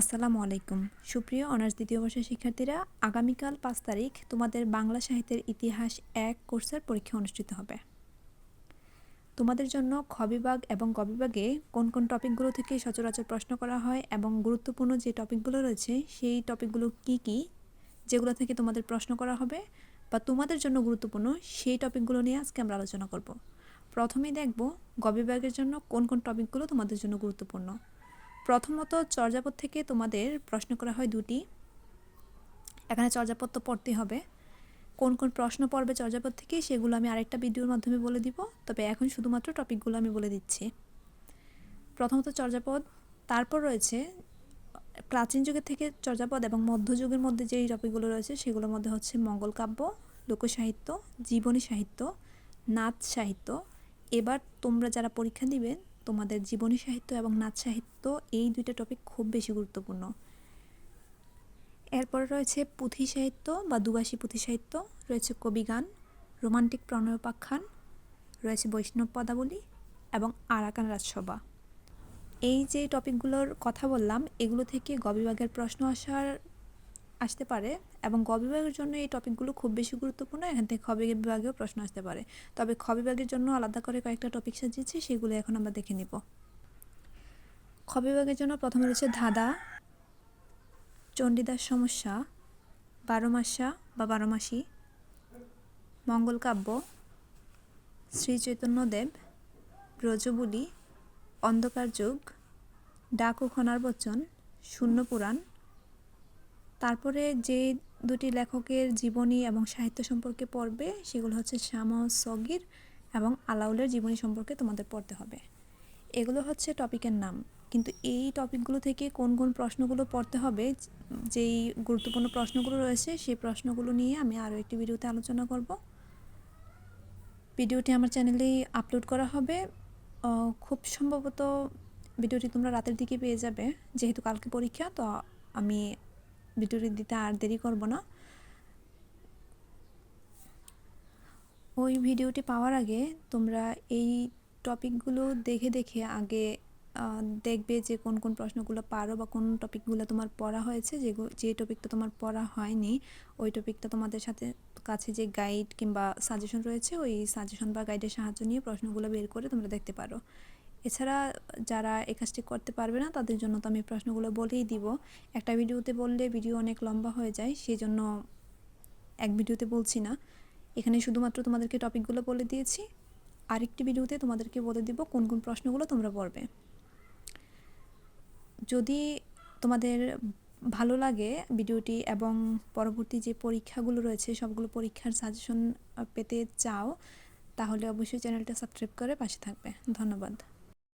আসসালামু আলাইকুম। সুপ্রিয় অনার্স দ্বিতীয় বর্ষের শিক্ষার্থীরা, আগামীকাল পাঁচ তারিখ তোমাদের বাংলা সাহিত্যের ইতিহাস এক কোর্সের পরীক্ষা অনুষ্ঠিত হবে। তোমাদের জন্য খ বিভাগ এবং গ বিভাগে কোন কোন টপিকগুলো থেকে সচরাচর প্রশ্ন করা হয় এবং গুরুত্বপূর্ণ যে টপিকগুলো রয়েছে, সেই টপিকগুলো কি কি, যেগুলো থেকে তোমাদের প্রশ্ন করা হবে বা তোমাদের জন্য গুরুত্বপূর্ণ, সেই টপিকগুলো নিয়ে আজকে আমরা আলোচনা করব। প্রথমেই দেখব গ বিভাগের জন্য কোন কোন টপিকগুলো তোমাদের জন্য গুরুত্বপূর্ণ। প্রথমত চর্যাপদ থেকে তোমাদের প্রশ্ন করা হয় দুটি। এখানে চর্যাপদ তো পড়তে হবে। কোন কোন প্রশ্ন পড়বে চর্যাপদ থেকে সেগুলো আমি আরেকটা ভিডিওর মাধ্যমে বলে দিব। তবে এখন শুধুমাত্র টপিকগুলো আমি বলে দিচ্ছি। প্রথমত চর্যাপদ, তারপর রয়েছে প্রাচীন যুগের থেকে চর্যাপদ এবং মধ্যযুগের মধ্যে যেই টপিকগুলো রয়েছে সেগুলোর মধ্যে হচ্ছে মঙ্গল কাব্য, লোকসাহিত্য, জীবনী সাহিত্য, নাচ সাহিত্য। এবার তোমরা যারা পরীক্ষা দিবে তোমাদের জীবনী সাহিত্য এবং নাচ সাহিত্য, এই দুইটা টপিক খুব বেশি গুরুত্বপূর্ণ। এরপরে রয়েছে পুঁথি সাহিত্য বা দুবাসী পুঁথি সাহিত্য, রয়েছে কবিগান রোমান্টিক প্রণয়োপাখ্যান রয়েছে বৈষ্ণব পদাবলী এবং আরাকান রাজসভা। এই যে টপিকগুলোর কথা বললাম, এগুলো থেকে গবিভাগের প্রশ্ন আসার আসতে পারে এবং গ বিভাগের জন্য এই টপিকগুলো খুব বেশি গুরুত্বপূর্ণ। এখান থেকে খ বিভাগেও প্রশ্ন আসতে পারে। তবে খ বিভাগের জন্য আলাদা করে কয়েকটা টপিক সাজিয়েছি, সেগুলো এখন আমরা দেখে নিব। খ বিভাগের জন্য প্রথমে রয়েছে ধাঁধা, চণ্ডীদাস সমস্যা, বারো মাসা বা বারো মাসি, মঙ্গল কাব্য, শ্রী চৈতন্যদেব ব্রজবুলি, অন্ধকার যুগ, ডাক ও খনার বচন, শূন্য পুরাণ তারপরে যে দুটি লেখকের জীবনী এবং সাহিত্য সম্পর্কে পড়বে, সেগুলো হচ্ছে শ্যামা সগির এবং আলাউলের জীবনী সম্পর্কে তোমাদের পড়তে হবে। এগুলো হচ্ছে টপিকের নাম। কিন্তু এই টপিকগুলো থেকে কোন কোন প্রশ্নগুলো পড়তে হবে, যেই গুরুত্বপূর্ণ প্রশ্নগুলো রয়েছে, সেই প্রশ্নগুলো নিয়ে আমি আরও একটি ভিডিওতে আলোচনা করব। ভিডিওটি আমার চ্যানেলেই আপলোড করা হবে। খুব সম্ভবত ভিডিওটি তোমরা রাতের দিকে পেয়ে যাবে, যেহেতু কালকে পরীক্ষা, তো আমি ভিডিওটি দিতে আর দেরি করব না। ওই ভিডিওটি পাওয়ার আগে তোমরা এই টপিকগুলো দেখে দেখে আগে দেখবে যে কোন কোন প্রশ্নগুলো পারো বা কোন টপিকগুলো তোমার পড়া হয়েছে, যে যে টপিকটা তোমার পড়া হয়নি, ওই টপিকটা তোমাদের সাথে কাছে যে গাইড কিংবা সাজেশন রয়েছে, ওই সাজেশন বা গাইডের সাহায্য নিয়ে প্রশ্নগুলো বের করে তোমরা দেখতে পারো। এছাড়া যারা এই কাজটি করতে পারবে না, তাদের জন্য তো আমি প্রশ্নগুলো বলেই দিব। একটা ভিডিওতে বললে ভিডিও অনেক লম্বা হয়ে যায় সেই জন্য এক ভিডিওতে বলছি না। এখানে শুধুমাত্র তোমাদেরকে টপিকগুলো বলে দিয়েছি। আরেকটি ভিডিওতে তোমাদেরকে বলে দিব কোন কোন প্রশ্নগুলো তোমরা পড়বে। যদি তোমাদের ভালো লাগে ভিডিওটি এবং পরবর্তী যে পরীক্ষাগুলো রয়েছে, সবগুলো পরীক্ষার সাজেশন পেতে চাও, তাহলে অবশ্যই চ্যানেলটা সাবস্ক্রাইব করে পাশে থাকবে। ধন্যবাদ।